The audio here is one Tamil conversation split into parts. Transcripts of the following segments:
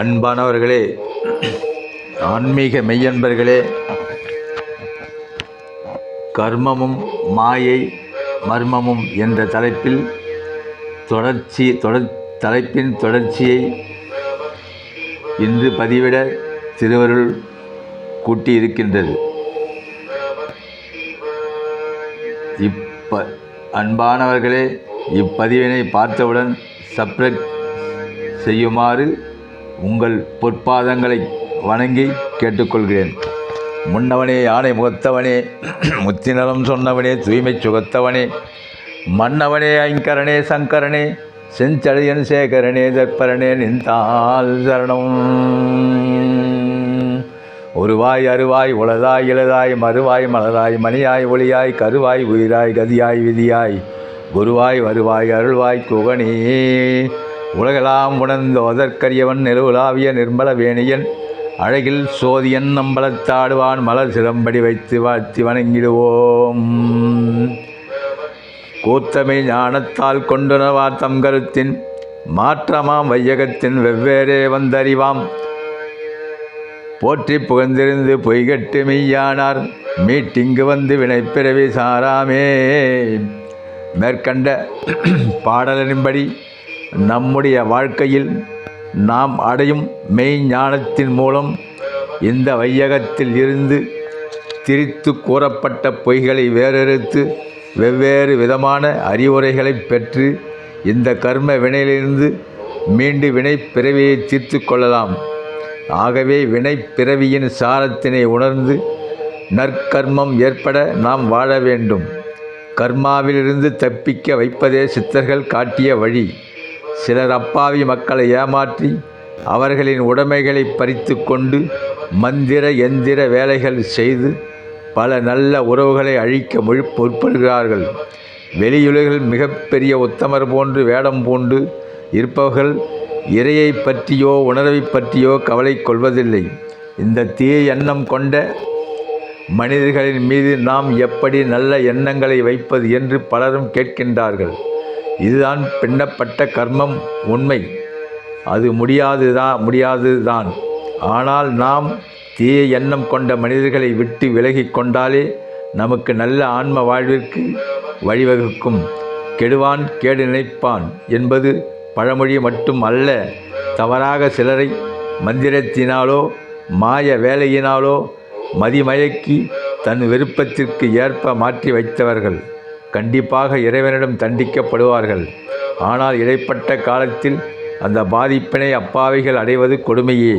அன்பானவர்களே ஆன்மீக மெய்யன்பர்களே கர்மமும் மாயை மர்மமும் என்ற தலைப்பில் தொடர்ச்சி தொடர் தலைப்பின் தொடர்ச்சியை இன்று பதிவிட திருவருள் கூட்டியிருக்கின்றது. இப்ப அன்பானவர்களே இப்பதிவினை பார்த்தவுடன் சப்ரக் செய்யுமாறு உங்கள் பொற்பாதங்களை வணங்கி கேட்டுக்கொள்கிறேன். முன்னவனே யானை முகத்தவனே முத்தினலம் சொன்னவனே தூய்மை சுகத்தவனே மன்னவனே ஐங்கரனே சங்கரனே செஞ்சடையன் சேகரனே தற்பரனே நின்றால் சரணம். ஒருவாய் அருவாய் உளதாய் இளதாய் மறுவாய் மலராய் மணியாய் ஒளியாய் கருவாய் உயிராய் கதியாய் விதியாய் குருவாய் வருவாய் அருள்வாய் குகனே. உலகெல்லாம் உணர்ந்தோதற்கரியவன் நிலவுலாவிய நிர்மல வேணியன் அழகில் சோதியன் நம்பளத்தாடுவான் மலர் சிலம்படி வைத்து வாழ்த்தி வணங்கிடுவோம். கூத்தமை ஞானத்தால் கொண்டுனவா தம் கருத்தின் மாற்றமாம் வையகத்தின் வெவ்வேறே வந்தறிவாம். போற்றி புகழ்ந்திருந்து பொய்கட்டு மெய்யானார் மீட்டிங்கு வந்து வினைப்பிறவி சாராமே. மேற்கண்ட பாடலின்படி நம்முடைய வாழ்க்கையில் நாம் அடையும் மெய் ஞானத்தின் மூலம் இந்த வையகத்தில் இருந்து திரித்து கூறப்பட்ட பொய்களை வேறறுத்து வெவ்வேறு விதமான அறிவுரைகளை பெற்று இந்த கர்ம வினையிலிருந்து மீண்டு வினை பிறவியை தீர்த்து கொள்ளலாம். ஆகவே வினை பிறவியின் சாரத்தினை உணர்ந்து நற்கர்மம் ஏற்பட நாம் வாழ வேண்டும். கர்மாவிலிருந்து தப்பிக்க வைப்பதே சித்தர்கள் காட்டிய வழி. சிலர் அப்பாவி மக்களை ஏமாற்றி அவர்களின் உடைமைகளை பறித்து கொண்டு மந்திர எந்திர வேலைகள் செய்து பல நல்ல உறவுகளை அழிக்க முழு முற்படுகிறார்கள் வெளியுலகில் மிகப்பெரிய உத்தமர் போன்று வேடம் பூண்டு இருப்பவர்கள் இறையை பற்றியோ உணர்வை பற்றியோ கவலை கொள்வதில்லை. இந்த தீய எண்ணம் கொண்ட மனிதர்களின் மீது நாம் எப்படி நல்ல எண்ணங்களை வைப்பது என்று பலரும் கேட்கின்றார்கள். இதுதான் பின்னப்பட்ட கர்மம் உண்மை. அது முடியாதுதான் முடியாதுதான். ஆனால் நாம் தீய எண்ணம் கொண்ட மனிதர்களை விட்டு விலகி கொண்டாலே நமக்கு நல்ல ஆன்ம வாழ்விற்கு வழிவகுக்கும். கெடுவான் கேடு நினைப்பான் என்பது பழமொழி மட்டும் அல்ல. தவறாக சிலரை மந்திரத்தினாலோ மாய வேலையினாலோ மதிமயக்கி தன் விருப்பத்திற்கு ஏற்ப மாற்றி வைத்தவர்கள். கண்டிப்பாக இறைவனிடம் தண்டிக்கப்படுவார்கள். ஆனால் இடைப்பட்ட காலத்தில் அந்த பாதிப்பினை அப்பாவிகள் அடைவது கொடுமையே.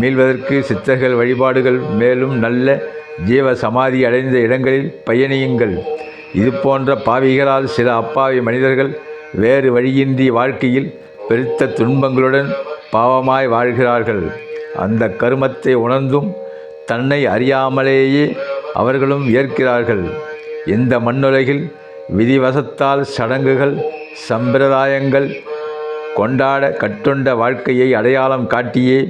மீள்வதற்கு சித்தர்கள் வழிபாடுகள் மேலும் நல்ல ஜீவ சமாதி அடைந்த இடங்களில் பயணியுங்கள். இதுபோன்ற பாவிகளால் சில அப்பாவி மனிதர்கள் வேறு வழியின்றி வாழ்க்கையில் பெருத்த துன்பங்களுடன் பாவமாய் வாழ்கிறார்கள். அந்த கருமத்தை உணர்ந்தும் தன்னை அறியாமலேயே அவர்களும் ஏற்கிறார்கள். இந்த மண்ணுலகில் விதிவசத்தால் சடங்குகள் சம்பிரதாயங்கள் கொண்டாட கட்டுண்ட வாழ்க்கையை அடையாளம் காட்டியே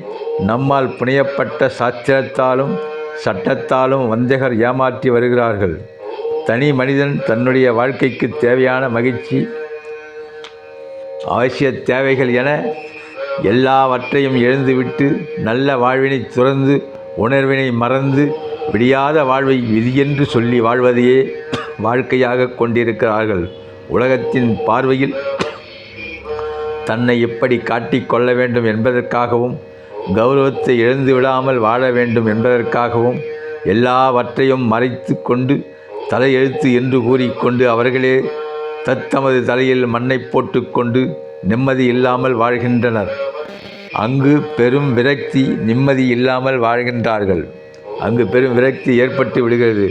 நம்மால் புனையப்பட்ட சாத்திரத்தாலும் சட்டத்தாலும் வஞ்சகர் ஏமாற்றி வருகிறார்கள். தனி மனிதன் தன்னுடைய வாழ்க்கைக்கு தேவையான மகிழ்ச்சி அவசிய தேவைகள் என எல்லாவற்றையும் எழுந்துவிட்டு நல்ல வாழ்வினை துறந்து உணர்வினை மறந்து விடியாத வாழ்வை விதியென்று சொல்லி வாழ்வதையே வாழ்க்கையாக கொண்டிருக்கிறார்கள். உலகத்தின் பார்வையில் தன்னை எப்படி காட்டிக் கொள்ள வேண்டும் என்பதற்காகவும் கௌரவத்தை இழந்து விடாமல் வாழ வேண்டும் என்பதற்காகவும் எல்லாவற்றையும் மறைத்து கொண்டு தலையெழுத்து என்று கூறிக்கொண்டு அவர்களே தத்தமது தலையில் மண்ணை போட்டுக்கொண்டு நிம்மதி இல்லாமல் வாழ்கின்றனர். அங்கு பெரும் விரக்தி நிம்மதி இல்லாமல் வாழ்கின்றார்கள். அங்கு பெரும் விரக்தி ஏற்பட்டு விடுகிறது.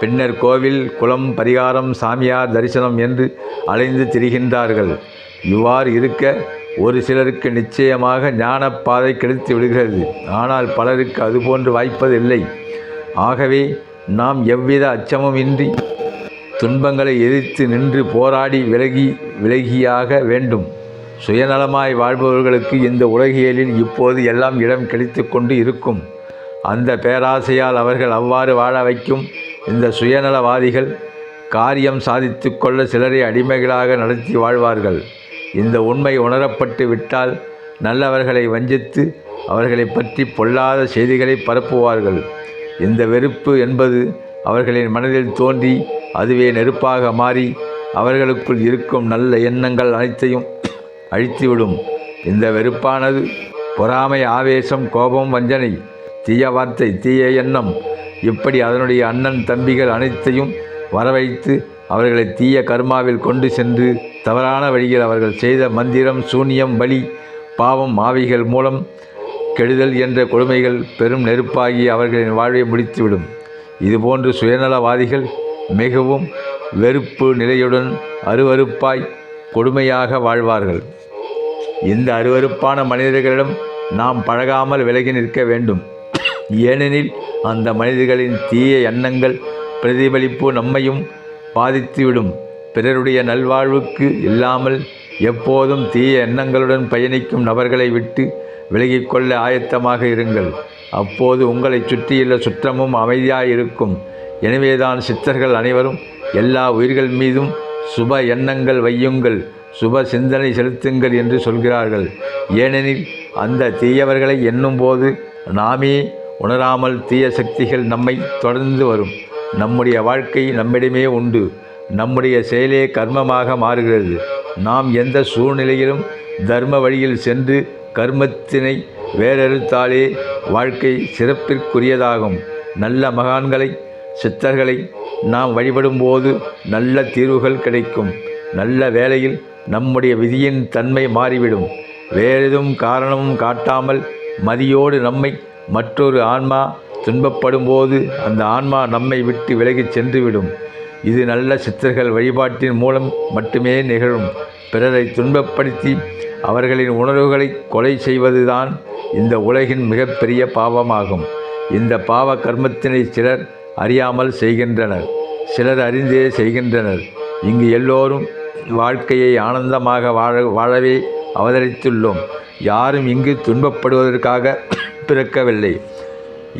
பின்னர் கோவில் குளம் பரிகாரம் சாமியார் தரிசனம் என்று அலைந்து திரிகின்றார்கள். இவ்வாறு இருக்க ஒரு சிலருக்கு நிச்சயமாக ஞானப்பாதை கிடைத்து விடுகிறது. ஆனால் பலருக்கு அதுபோன்று வாய்ப்பதில்லை ஆகவே நாம் எவ்வித அச்சமும் இன்றி துன்பங்களை எதிர்த்து நின்று போராடி விலகி விலகியாக வேண்டும். சுயநலமாய் வாழ்பவர்களுக்கு இந்த உலகியலில் இப்போது எல்லாம் இடம் கிடைத்து கொண்டு இருக்கும். அந்த பேராசையால் அவர்கள் அவ்வாறு வாழ வைக்கும் இந்த சுயநலவாதிகள் காரியம் சாதித்து கொள்ள சிலரை அடிமைகளாக நடத்தி வாழ்வார்கள். இந்த உண்மை உணரப்பட்டு விட்டால் நல்லவர்களை வஞ்சித்து அவர்களை பற்றி பொல்லாத செய்திகளை பரப்புவார்கள். இந்த வெறுப்பு என்பது அவர்களின் மனதில் தோன்றி அதுவே நெருப்பாக மாறி அவர்களுக்குள் இருக்கும் நல்ல எண்ணங்கள் அனைத்தையும் அழித்துவிடும். இந்த வெறுப்பானது பொறாமை ஆவேசம் கோபம் வஞ்சனை தீய வார்த்தை தீய எண்ணம். இப்படி அதனுடைய அண்ணன் தம்பிகள் அனைத்தையும் வரவைத்து அவர்களை தீய கர்மாவில் கொண்டு சென்று தவறான வழியில் அவர்கள் செய்த மந்திரம் சூனியம் பலி பாவம் ஆவிகள் மூலம் கெடுதல் என்ற கொடுமைகள் பெரும் நெருப்பாகி அவர்களின் வாழ்வை முடித்துவிடும். இதுபோன்று சுயநலவாதிகள் மிகவும் வெறுப்பு நிலையுடன் அருவருப்பாய் கொடுமையாக வாழ்வார்கள். இந்த அருவருப்பான மனிதர்களிடம் நாம் பழகாமல் விலகி நிற்க வேண்டும். ஏனெனில் அந்த மனிதர்களின் தீய எண்ணங்கள் பிரதிபலிப்பு நம்மையும் பாதித்துவிடும். பிறருடைய நல்வாழ்வுக்கு இல்லாமல் எப்போதும் தீய எண்ணங்களுடன் பயணிக்கும் நபர்களை விட்டு விலகிக்கொள்ள ஆயத்தமாக இருங்கள். அப்போது உங்களை சுற்றியுள்ள சுற்றமும் அமைதியாயிருக்கும். எனவேதான் சித்தர்கள் அனைவரும் எல்லா உயிர்கள் மீதும் சுப எண்ணங்கள் வையுங்கள் சுப சிந்தனை செலுத்துங்கள் என்று சொல்கிறார்கள். ஏனெனில் அந்த தீயவர்களை எண்ணும்போது நாமே உணராமல் தீய சக்திகள் நம்மை தொடர்ந்து வரும். நம்முடைய வாழ்க்கை நம்மிடமே உண்டு. நம்முடைய செயலே கர்மமாக மாறுகிறது. நாம் எந்த சூழ்நிலையிலும் தர்ம வழியில் சென்று கர்மத்தினை வேறறுத்தாலே வாழ்க்கை சிறப்பிற்குரியதாகும். நல்ல மகான்களை சித்தர்களை நாம் வழிபடும்போது நல்ல தீர்வுகள் கிடைக்கும். நல்ல வேளையில் நம்முடைய விதியின் தன்மை மாறிவிடும். வேறெதும் காரணமும் காட்டாமல் மதியோடு நம்மை மற்றொரு ஆன்மா துன்பப்படும்போது அந்த ஆன்மா நம்மை விட்டு விலகிச் சென்றுவிடும். இது நல்ல சித்தர்கள் வழிபாட்டின் மூலம் மட்டுமே நிகழும். பிறரை துன்பப்படுத்தி அவர்களின் உணர்வுகளை கொலை செய்வதுதான் இந்த உலகின் மிகப்பெரிய பாவமாகும். இந்த பாவ கர்மத்தினை சிலர் அறியாமல் செய்கின்றனர். சிலர் அறிந்தே செய்கின்றனர். இங்கு எல்லோரும் வாழ்க்கையை ஆனந்தமாக வாழ வாழவே அவதரித்துள்ளோம். யாரும் இங்கு துன்பப்படுவதற்காக பிறக்கவில்லை.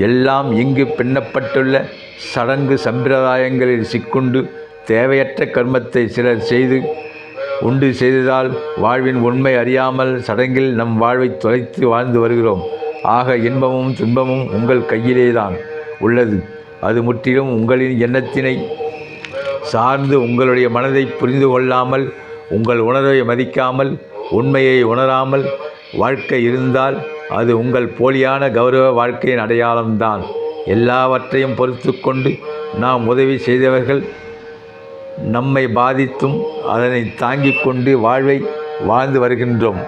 எல்லாம் இங்கு பின்னப்பட்டுள்ள சடங்கு சம்பிரதாயங்களில் சிக்குண்டு தேவையற்ற கர்மத்தை சிலர் செய்து உண்டு செய்ததால் வாழ்வின் உண்மை அறியாமல் சடங்கில் நம் வாழ்வை தொலைத்து வாழ்ந்து வருகிறோம். ஆக இன்பமும் துன்பமும் உங்கள் கையிலேதான் உள்ளது. அது முற்றிலும் உங்களின் எண்ணத்தினை சார்ந்து உங்களுடைய மனதை புரிந்து கொள்ளாமல் உங்கள் உணர்வை மதிக்காமல் உண்மையை உணராமல் வாழ்க்கை இருந்தால் அது உங்கள் போலியான கௌரவ வாழ்க்கையின் அடையாளம்தான். எல்லாவற்றையும் பொறுத்து கொண்டு நாம் உதவி செய்தவர்கள் நம்மை பாதித்தும் அதனை தாங்கிக் கொண்டு வாழ்வை வாழ்ந்து வருகின்றோம்.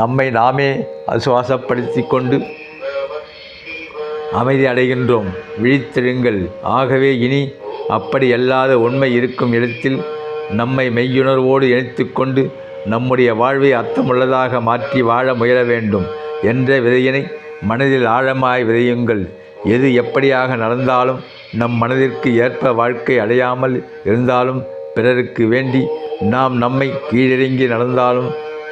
நம்மை நாமே அசுவாசப்படுத்தி கொண்டு அமைதி அடைகின்றோம். விழித்தெழுங்கள் ஆகவே இனி அப்படி அல்லாத உண்மை இருக்கும் இடத்தில் நம்மை மெய்யுணர்வோடு இணைத்துக்கொண்டு நம்முடைய வாழ்வை அர்த்தமுள்ளதாக மாற்றி வாழ முயல வேண்டும் என்ற விதையினை மனதில் ஆழமாய் விதையுங்கள். எது எப்படியாக நடந்தாலும் நம் மனதிற்கு ஏற்ப வாழ்க்கை அடையாமல் இருந்தாலும் பிறருக்கு வேண்டி நாம் நம்மை கீழிறங்கி நடந்தாலும்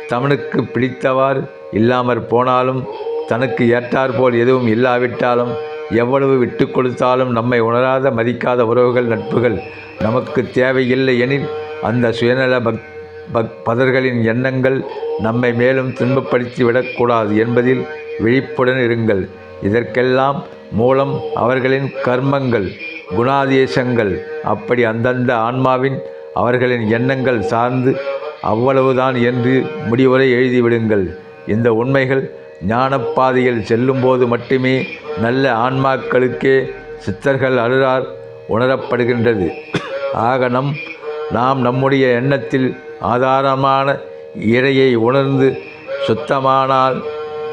தமனுக்கு பிடித்தவாறு இல்லாமற் போனாலும் தனக்கு ஏற்றாற்போல் எதுவும் இல்லாவிட்டாலும் எவ்வளவு விட்டு கொடுத்தாலும் நம்மை உணராத மதிக்காத உறவுகள் நட்புகள் நமக்கு தேவையில்லை எனில் அந்த சுயநல பக்தி பக் பதர்களின் எண்ணங்கள் நம்மை மேலும் துன்பப்படுத்தி விடக்கூடாது என்பதில் விழிப்புடன் இருங்கள். இதற்கெல்லாம் மூலம் அவர்களின் கர்மங்கள் குணாதேசங்கள் அப்படி அந்தந்த ஆன்மாவின் அவர்களின் எண்ணங்கள் சார்ந்து அவ்வளவுதான் என்று முடிவுரை எழுதிவிடுங்கள். இந்த உண்மைகள் ஞானப்பாதையில் செல்லும்போது மட்டுமே நல்ல ஆன்மாக்களுக்கே சித்தர்கள் அருளார் உணரப்படுகின்றது. ஆக நம் நாம் நம்முடைய எண்ணத்தில் ஆதாரமான இறையை உணர்ந்து சுத்தமானால்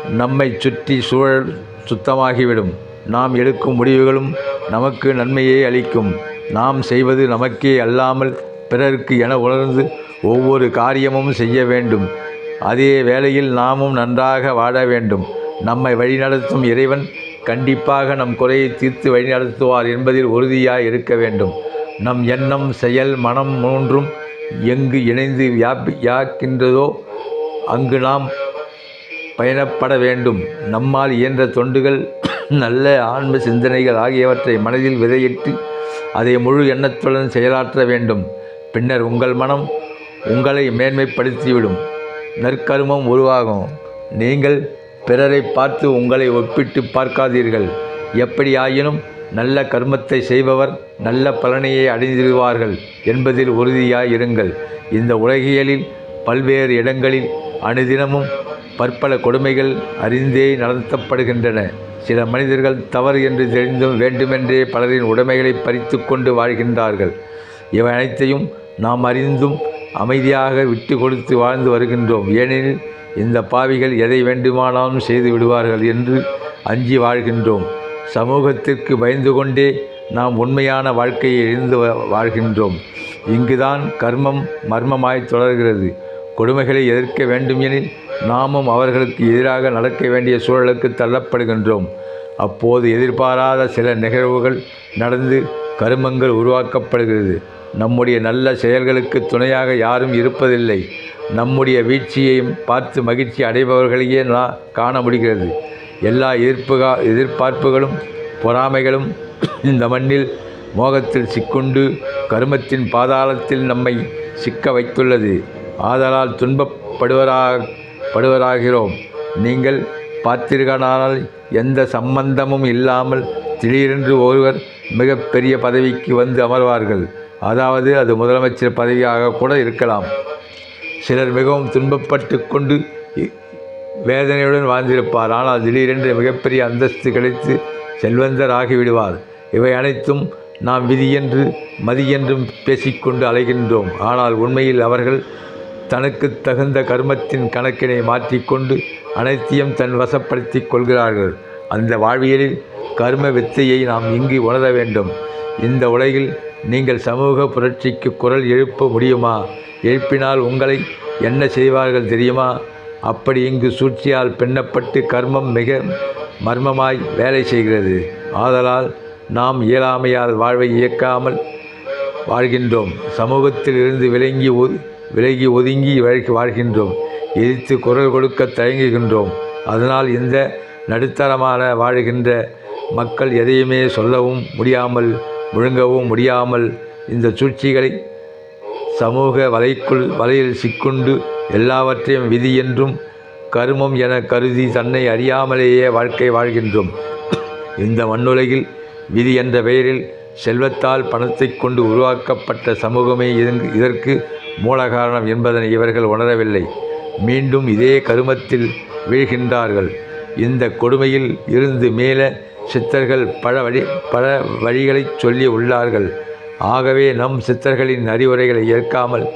நம்மை சுற்றி சூழல் சுத்தமாகிவிடும். நாம் எடுக்கும் முடிவுகளும் நமக்கு நன்மையை அளிக்கும். நாம் செய்வது நமக்கே அல்லாமல் பிறருக்கு என உணர்ந்து ஒவ்வொரு காரியமும் செய்ய வேண்டும். அதே வேளையில் நாமும் நன்றாக வாழ வேண்டும். நம்மை வழிநடத்தும் இறைவன் கண்டிப்பாக நம் குறையை தீர்த்து வழிநடத்துவார் என்பதில் உறுதியாக இருக்க வேண்டும். நம் எண்ணம் செயல் மனம் மூன்றும் எங்கு இணைந்து வியாபி யாக்கின்றதோ அங்கு நாம் பயணப்பட வேண்டும். நம்மால் இயன்ற தொண்டுகள் நல்ல ஆன்ம சிந்தனைகள் ஆகியவற்றை மனதில் விதையிட்டு அதை முழு எண்ணத்துடன் செயலாற்ற வேண்டும். பின்னர் உங்கள் மனம் உங்களை மேன்மைப்படுத்திவிடும். நற்கருமம் உருவாகும். நீங்கள் பிறரை பார்த்து உங்களை ஒப்பிட்டு பார்க்காதீர்கள். எப்படியாயினும் நல்ல கர்மத்தை செய்பவர் நல்ல பலனையை அடைந்திருவார்கள் என்பதில் உறுதியாய் இருங்கள் இந்த உலகியலில் பல்வேறு இடங்களில் அனுதினமும் பற்பல கொடுமைகள் அறிந்தே நடத்தப்படுகின்றன. சில மனிதர்கள் தவறு என்று தெரிந்தும் வேண்டுமென்றே பலரின் உடைமைகளை பறித்து கொண்டு வாழ்கின்றார்கள். இவை அனைத்தையும் நாம் அறிந்தும் அமைதியாக விட்டு கொடுத்து வாழ்ந்து வருகின்றோம். ஏனெனில் இந்த பாவிகள் எதை வேண்டுமானாலும் செய்து விடுவார்கள் என்று அஞ்சி வாழ்கின்றோம். சமூகத்திற்கு பயந்து கொண்டே நாம் உண்மையான வாழ்க்கையை எழுந்து வா- வாழ்கின்றோம். இங்குதான் கர்மம் மர்மமாய் தொடர்கிறது. கொடுமைகளை எதிர்க்க வேண்டுமெனில் நாமும் அவர்களுக்கு எதிராக நடக்க வேண்டிய சூழலுக்கு தள்ளப்படுகின்றோம். அப்போது எதிர்பாராத சில நிகழ்வுகள் நடந்து கருமங்கள் உருவாக்கப்படுகிறது. நம்முடைய நல்ல செயல்களுக்கு துணையாக யாரும் இருப்பதில்லை. நம்முடைய வீழ்ச்சியையும் பார்த்து மகிழ்ச்சி அடைபவர்களையே நான் காண முடிகிறது. எல்லா எதிர்ப்புகா எதிர்பார்ப்புகளும் பொறாமைகளும் இந்த மண்ணில் மோகத்தில் சிக்குண்டு கருமத்தின் பாதாளத்தில் நம்மை சிக்க வைத்துள்ளது. ஆதலால் துன்பப்படுவராக படுவராகிறோம். நீங்கள் பார்த்தீர்களானால் எந்த சம்பந்தமும் இல்லாமல் திடீரென்று ஒருவர் மிகப்பெரிய பதவிக்கு வந்து அமர்வார்கள். அதாவது அது முதலமைச்சர் பதவியாக கூட இருக்கலாம். சிலர் மிகவும் துன்பப்பட்டு கொண்டு வேதனையுடன் வாழ்ந்திருப்பார். ஆனால் திடீரென்று மிகப்பெரிய அந்தஸ்து கிடைத்து செல்வந்தர் ஆகிவிடுவார் இவை அனைத்தும் நாம் விதியென்று மதியென்றும் பேசிக்கொண்டு அலைகின்றோம். ஆனால் உண்மையில் அவர்கள் தனக்கு தகுந்த கர்மத்தின் கணக்கினை மாற்றிக்கொண்டு அனைத்தையும் தன் வசப்படுத்தி கொள்கிறார்கள். அந்த வாழ்வியலில் கர்ம வித்தையை நாம் இங்கு உணர வேண்டும். இந்த உலகில் நீங்கள் சமூக புரட்சிக்கு குரல் எழுப்ப முடியுமா? எழுப்பினால் உங்களை என்ன செய்வார்கள் தெரியுமா? அப்படி இங்கு சூழ்ச்சியால் பின்னப்பட்டு கர்மம் மிக மர்மமாய் வேலை செய்கிறது. ஆதலால் நாம் இயலாமையால் வாழ்வை இயக்காமல் வாழ்கின்றோம். சமூகத்தில் இருந்து விலங்கி விலகி ஒதுங்கி வாழ்கின்றோம். எதிர்த்து குரல் கொடுக்க தயங்குகின்றோம். அதனால் இந்த நடுத்தரமான வாழ்கின்ற மக்கள் எதையுமே சொல்லவும் முடியாமல் முழுங்கவும் முடியாமல் இந்த சூழ்ச்சிகளை சமூக வலைக்குள் வலையில் சிக்குண்டு எல்லாவற்றையும் விதி என்றும் கருமம் என கருதி தன்னை அறியாமலேயே வாழ்க்கை வாழ்கின்றோம். இந்த மண்ணுலகில் விதி என்ற பெயரில் செல்வத்தால் பணத்தை கொண்டு உருவாக்கப்பட்ட சமூகமே இதற்கு- இதற்கு மூல காரணம் என்பதனை இவர்கள் உணரவில்லை. மீண்டும் இதே கருமத்தில் வீழ்கின்றார்கள். இந்த கொடுமையில் இருந்து மேலே சித்தர்கள் பல வழி பல வழிகளைச் சொல்லி உள்ளார்கள். ஆகவே நம் சித்தர்களின் அறிவுரைகளை ஏற்காமல்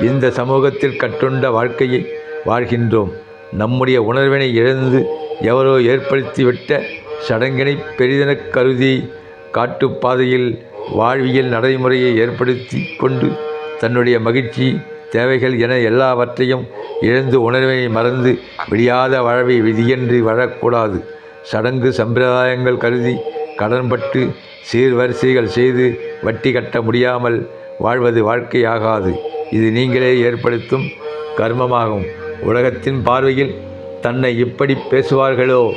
இந்த சமூகத்தில் கட்டுண்ட வாழ்க்கையை வாழ்கின்றோம். நம்முடைய உணர்வினை இழந்து எவரோ ஏற்படுத்திவிட்ட சடங்கினை பெரிதெனக் கருதி காட்டுப்பாதையில் வாழ்வியல் நடைமுறையை ஏற்படுத்தி கொண்டு தன்னுடைய மகிழ்ச்சி தேவைகள் என எல்லாவற்றையும் இழந்து உணர்வினை மறந்து விடியாத வாழ்வை விதியென்று வாழக்கூடாது. சடங்கு சம்பிரதாயங்கள் கருதி கடன்பட்டு சீர்வரிசைகள் செய்து வட்டி கட்ட முடியாமல் வாழ்வது வாழ்க்கையாகாது. இது நீங்களே ஏற்படுத்தும் கர்மமாகும். உலகத்தின் பார்வையில் தன்னை இப்படி பேசுவார்களோ?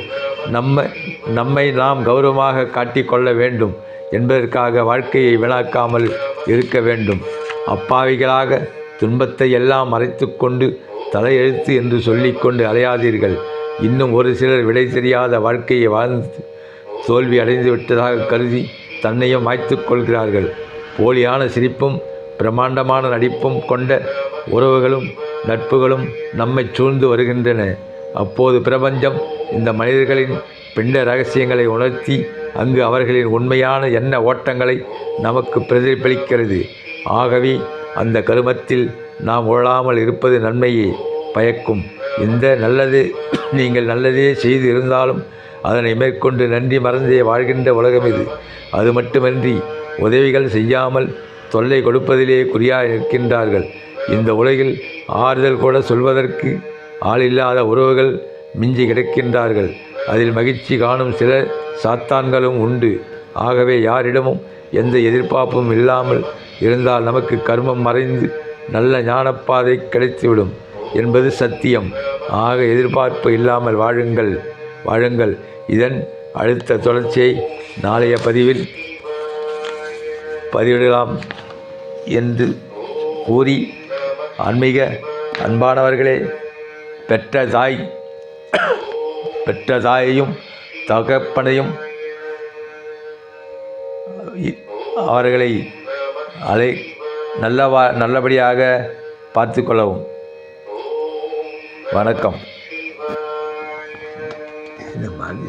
நம்ம நம்மை நாம் கௌரவமாக காட்டிக்கொள்ள வேண்டும். என்பதற்காக வாழ்க்கையை வீணாக்காமல் இருக்க வேண்டும். அப்பாவிகளாக துன்பத்தை எல்லாம் மறைத்துக்கொண்டு தலையெழுத்து என்று சொல்லிக்கொண்டு அலையாதீர்கள். இன்னும் ஒரு சிலர் விடை தெரியாத வாழ்க்கையை வாழ்ந்து தோல்வி அடைந்து விட்டதாக கருதி தன்னையும் மாய்த்து கொள்கிறார்கள். போலியான சிரிப்பும் பிரம்மாண்டமான நடிப்பும் கொண்ட உறவுகளும் நட்புகளும் நம்மை சூழ்ந்து வருகின்றன. அப்போது பிரபஞ்சம் இந்த மனிதர்களின் பிண்ட ரகசியங்களை உணர்த்தி அங்கு அவர்களின் உண்மையான எண்ண ஓட்டங்களை நமக்கு பிரதிபலிக்கிறது. ஆகவே அந்த கருமத்தில் நாம் உழலாமல் இருப்பது நன்மையே. பயக்கும். இந்த நல்லது நீங்கள் நல்லதே செய்து இருந்தாலும் அதனை மேற்கொண்டு நன்றி மறந்தே வாழ்கின்ற உலகம் இது. அது மட்டுமின்றி உதவிகள் செய்யாமல் தொல்லை கொடுப்பதிலே குறியாக நிற்கின்றார்கள் இந்த உலகில் ஆறுதல் கூட சொல்வதற்கு ஆளில்லாத உறவுகள் மிஞ்சி கிடக்கின்றார்கள். அதில் மகிழ்ச்சி காணும் சில சாத்தான்களும் உண்டு. ஆகவே யாரிடமும் எந்த எதிர்பார்ப்பும் இல்லாமல் இருந்தால் நமக்கு கர்மம் மறைந்து நல்ல ஞானப்பாதை கிடைத்துவிடும் என்பது சத்தியம். ஆக எதிர்பார்ப்பு இல்லாமல் வாழுங்கள் வாழுங்கள். இதன் அடுத்த தொடர்ச்சியை நாளைய பதிவில் பதிவிடலாம் என்று கூறி ஆன்மீக அன்பானவர்களே பெற்ற தாய் பெற்ற தாயையும் தகப்பனையும் அவர்களை அலை நல்லவா நல்லபடியாக பார்த்து கொள்ளவும். வணக்கம். இந்த மாதிரி